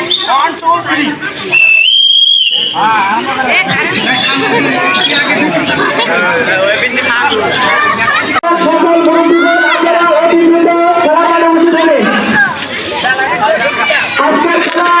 One two three সকল বন্ধুদের আপনারা অতি দ্রুত খেলা মাঠে উঠে যাবে আজকের খেলায়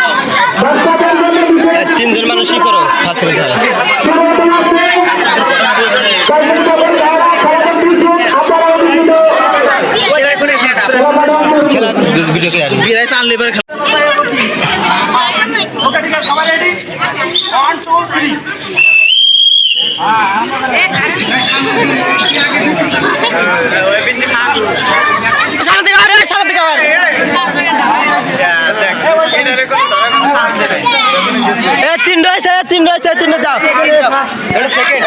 সেকেন্ড খেলা। খেলা ভিডিও কে আর বিরাইস আনলে এবার খেলা। ওকে ঠিক আছে সবাই রেডি ওয়ান টু থ্রি সামনে থেকে আরে সামনে থেকে আবার এ রয়েছে তিন রয়েছে আছে যাও সেকেন্ড